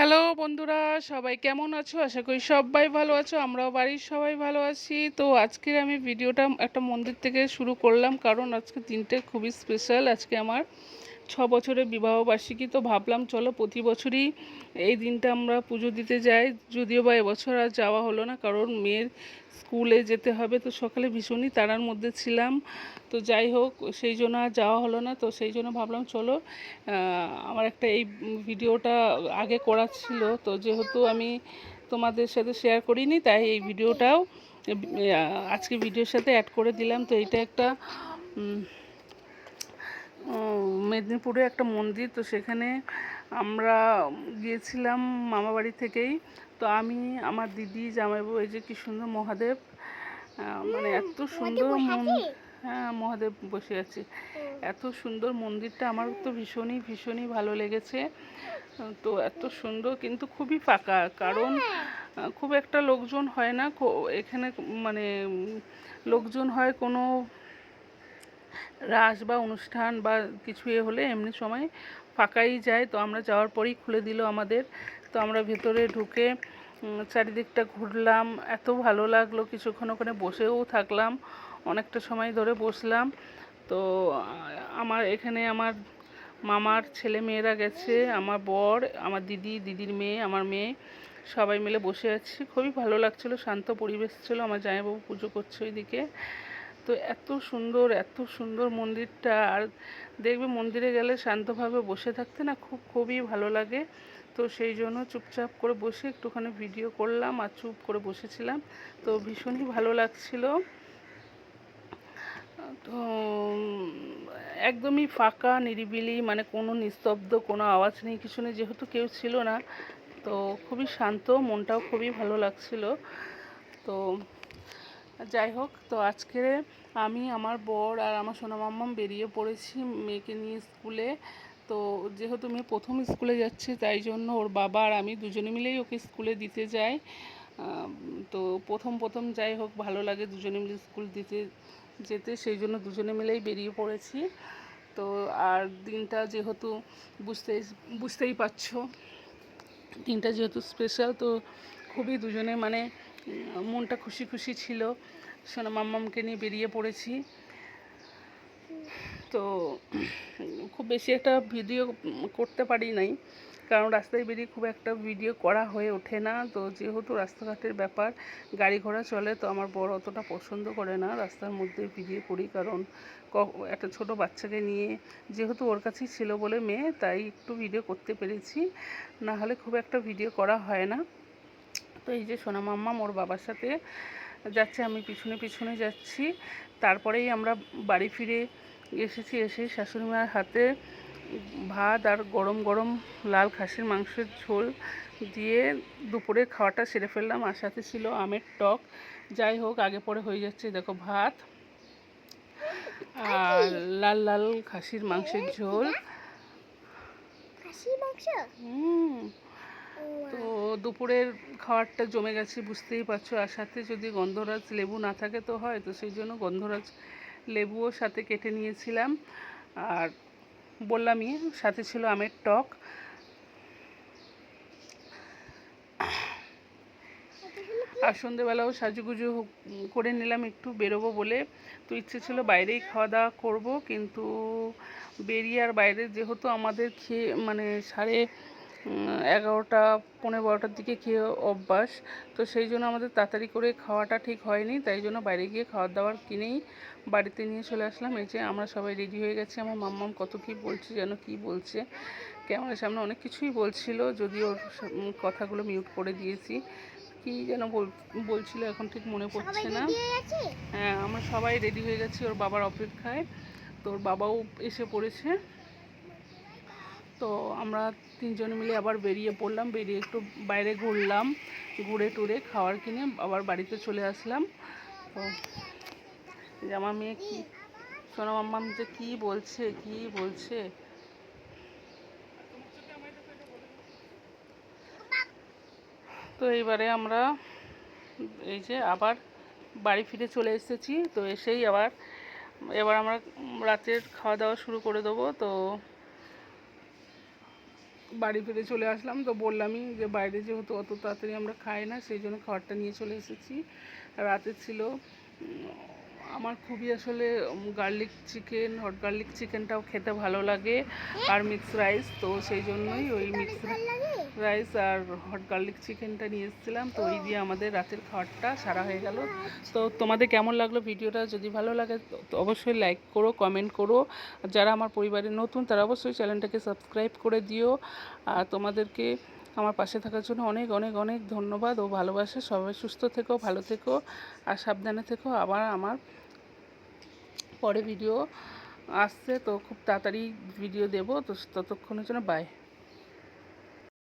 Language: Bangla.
হ্যালো বন্ধুরা, সবাই কেমন আছো? আশা করি সবাই ভালো আছো, আমরাও বাড়ির সবাই ভালো আছি। তো আজকের আমি ভিডিওটা একটা মন্দির থেকে শুরু করলাম, কারণ আজকে দিনটা খুবই স্পেশাল আজকে আমার ছ বছরের বিবাহবার্ষিকী, তো ভাবলাম চলো প্রতি বছরই এই দিনটা আমরা পুজো দিতে যাই। যদিও বা এবছর আর যাওয়া হলো না, কারণ মেয়ের স্কুলে যেতে হবে, তো সকালে ভীষণই তাড়ার মধ্যে ছিলাম। তো যাই হোক, সেই জন্য আর যাওয়া হলো না, তো সেই জন্য ভাবলাম চলো আমার একটা এই ভিডিওটা আগে করা ছিল। তো যেহেতু আমি তোমাদের সাথে শেয়ার করিনি, তাই এই ভিডিওটাও আজকে ভিডিওর সাথে অ্যাড করে দিলাম। তো এটা একটা মেদিনীপুরে একটা মন্দির তো সেখানে আমরা গিয়েছিলাম মামা বাড়ি থেকেই। তো আমি আমার দিদি জামাইবাবু এই যে কি সুন্দর মহাদেব মানে এত সুন্দর মন হ্যাঁ মহাদেব বসে আছে। এত সুন্দর মন্দিরটা আমার তো ভীষণই ভীষণই ভালো লেগেছে। তো এত সুন্দর কিন্তু খুবই ফাঁকা কারণ খুব একটা লোকজন হয় না এখানে মানে লোকজন হয় কোনো রাস বা অনুষ্ঠান বা কিছু এ হলে এমনি সময় ফাঁকাই যায়। তো আমরা যাওয়ার পরেই খুলে দিল আমাদের। তো আমরা ভেতরে ঢুকে চারিদিকটা ঘুরলাম। এত ভালো লাগল। কিছুক্ষণ ওখানে বসেও থাকলাম। অনেকটা সময় ধরে বসলাম। তো, আমার এখানে আমার মামার ছেলে মেয়েরা গেছে, আমার বর, আমার দিদি, দিদির মেয়ে, আমার মেয়ে। সবাই মিলে বসে আছি। খুবই ভালো লাগছিল, শান্ত পরিবেশ ছিল। আমার জামাইবাবু পুজো করছে ওইদিকে। তো এত সুন্দর এত সুন্দর মন্দিরটা। আর দেখবে মন্দিরে গেলে শান্তভাবে বসে থাকতে না খুব, খুবই ভালো লাগে। তো সেই জন্য চুপচাপ করে বসে একটুখানি ভিডিও করলাম আর চুপ করে বসেছিলাম। তো ভীষণই ভালো লাগছিল। তো একদমই ফাঁকা, নিরিবিলি মানে কোনো নিস্তব্ধ, কোনো আওয়াজ নেই, কিছু নেই, যেহেতু কেউ ছিল না। তো খুবই শান্ত, মনটাও খুবই ভালো লাগছিল। তো যাই হোক, তো আজকে আমি, আমার বর আর আমার সোনা মাম্মাম বেরিয়ে পড়েছি মেয়েকে নিয়ে স্কুলে। তো যেহেতু মেয়ে প্রথম স্কুলে যাচ্ছে, তাই জন্য ওর বাবা আর আমি দুজনে মিলেই ওকে স্কুলে দিতে যাই। তো প্রথম প্রথম যাই হোক, ভালো লাগে দুজনে মিলে স্কুল দিতে যেতে, সেই জন্য দুজনে মিলেই বেরিয়ে পড়েছি। তো আর দিনটা যেহেতু বুঝতেই বুঝতেই পারছ, দিনটা যেহেতু স্পেশাল তো খুবই দুজনে মানে মনটা খুশি খুশি ছিল। সোনা মাম্মামকে নিয়ে বেরিয়ে পড়েছি। তো খুব বেশি একটা ভিডিও করতে পারি নাই, কারণ রাস্তায় বেরিয়ে খুব একটা ভিডিও করা হয়ে ওঠে না। তো যেহেতু রাস্তাঘাটের ব্যাপার, গাড়ি ঘোড়া চলে, তো আমার বড় অতটা পছন্দ করে না রাস্তার মধ্যে ভিডিও করি, কারণ একটা ছোট বাচ্চাকে নিয়ে যেহেতু ওর কাছেই ছিল বলে মেয়ে, তাই একটু ভিডিও করতে পেরেছি। না হলে খুব একটা ভিডিও করা হয় না। তো এই যে সোনা মাম্মা ওর বাবার সাথে যাচ্ছে আমি পিছনে পিছনে যাচ্ছি। তারপরেই আমরা বাড়ি ফিরে এসেছি এসে শাশুড়ি মার হাতে ভাত আর গরম গরম লাল খাসির মাংসের ঝোল দিয়ে দুপুরের খাওয়াটা সেরে ফেললাম। আর সাথে ছিল আমের টক। যাই হোক আগে পরে হয়ে যাচ্ছে দেখো ভাত আর লাল লাল খাসির মাংসের ঝোল। হুম। তো দুপুরের খাবারটা জমে গেছে, বুঝতেই পারছ। আর সাথে যদি গন্ধরাজ লেবু না থাকে তো হয়, তো সেই জন্য গন্ধরাজ লেবুও সাথে কেটে নিয়েছিলাম। আর বললামই, সাথে ছিল আমের টক। আর সন্ধেবেলাও সাজুগুজু করে নিলাম, একটু বেরোবো বলে। তো ইচ্ছে ছিল বাইরেই খাওয়া দাওয়া করব, কিন্তু বেরিয়ে আর বাইরে যেহেতু আমাদের খেয়ে মানে সাড়ে এগারোটা পনেরো বারোটার দিকে খেয়ে অভ্যাস। তো সেই জন্য আমাদের তাড়াতাড়ি করে খাওয়াটা ঠিক হয়নি তাই জন্য বাইরে গিয়ে খাওয়ার দাওয়ার কিনেই বাড়িতে নিয়ে চলে আসলাম। এই যে আমরা সবাই রেডি হয়ে গেছি আমার মাম্মাম কত কী বলছে যেন কী বলছে। ক্যামেরার সামনে অনেক কিছুই বলছিল যদিও ওর কথাগুলো মিউট করে দিয়েছি। কী যেন বল- বলছিল এখন ঠিক মনে পড়ছে না। হয়ে হ্যাঁ আমরা সবাই রেডি হয়ে গেছি ওর বাবার অপেক্ষায়। তো ওর বাবাও এসে পড়েছে। তো আমরা তিনজন মিলে আবার বেরিয়ে পড়লাম, বেরিয়ে একটু বাইরে ঘুরলাম, ঘুরে টুরে খাওয়ার কিনে আবার বাড়িতে চলে আসলাম। তো আমার মেয়ে কি, সোনা মাম্মাম যে কী বলছে কী বলছে? তো এইবারে আমরা এই যে আবার বাড়ি ফিরে চলে এসেছি, তো এসেই আবার, এবার আমরা রাতের খাওয়া দাওয়া শুরু করে দেবো, তো বাড়ি ফিরে চলে আসলাম, তো বললামই যে বাইরে যেহেতু অত তাড়াতাড়ি আমরা খাই না, সেই জন্য খাবারটা নিয়ে চলে এসেছি। রাতে ছিল আমার খুবই আসলে গার্লিক চিকেন হট গার্লিক চিকেনটাও খেতে ভালো লাগে, আর মিক্স রাইস তো সেই জন্যই ওই মিক্স রাইস আর হট গার্লিক চিকেনটা নিয়ে এসেছিলাম। তো ওই দিয়ে আমাদের রাতের খাবারটা সারা হয়ে গেল। তো তোমাদের কেমন লাগল ভিডিওটা? যদি ভালো লাগে অবশ্যই লাইক করো কমেন্ট করো। যারা আমার পরিবারের নতুন, তারা অবশ্যই চ্যানেলটাকে সাবস্ক্রাইব করে দিও। আর তোমাদেরকে আমার পাশে থাকার জন্য অনেক অনেক অনেক ধন্যবাদ ও ভালোবাসা। সবাই সুস্থ থেকো, ভালো থেকো। আর সাবধানে থেকো। আবার আমার পরে ভিডিও আসছে, তো খুব তাড়াতাড়ি ভিডিও দেবো। তো ততক্ষণের জন্য বাই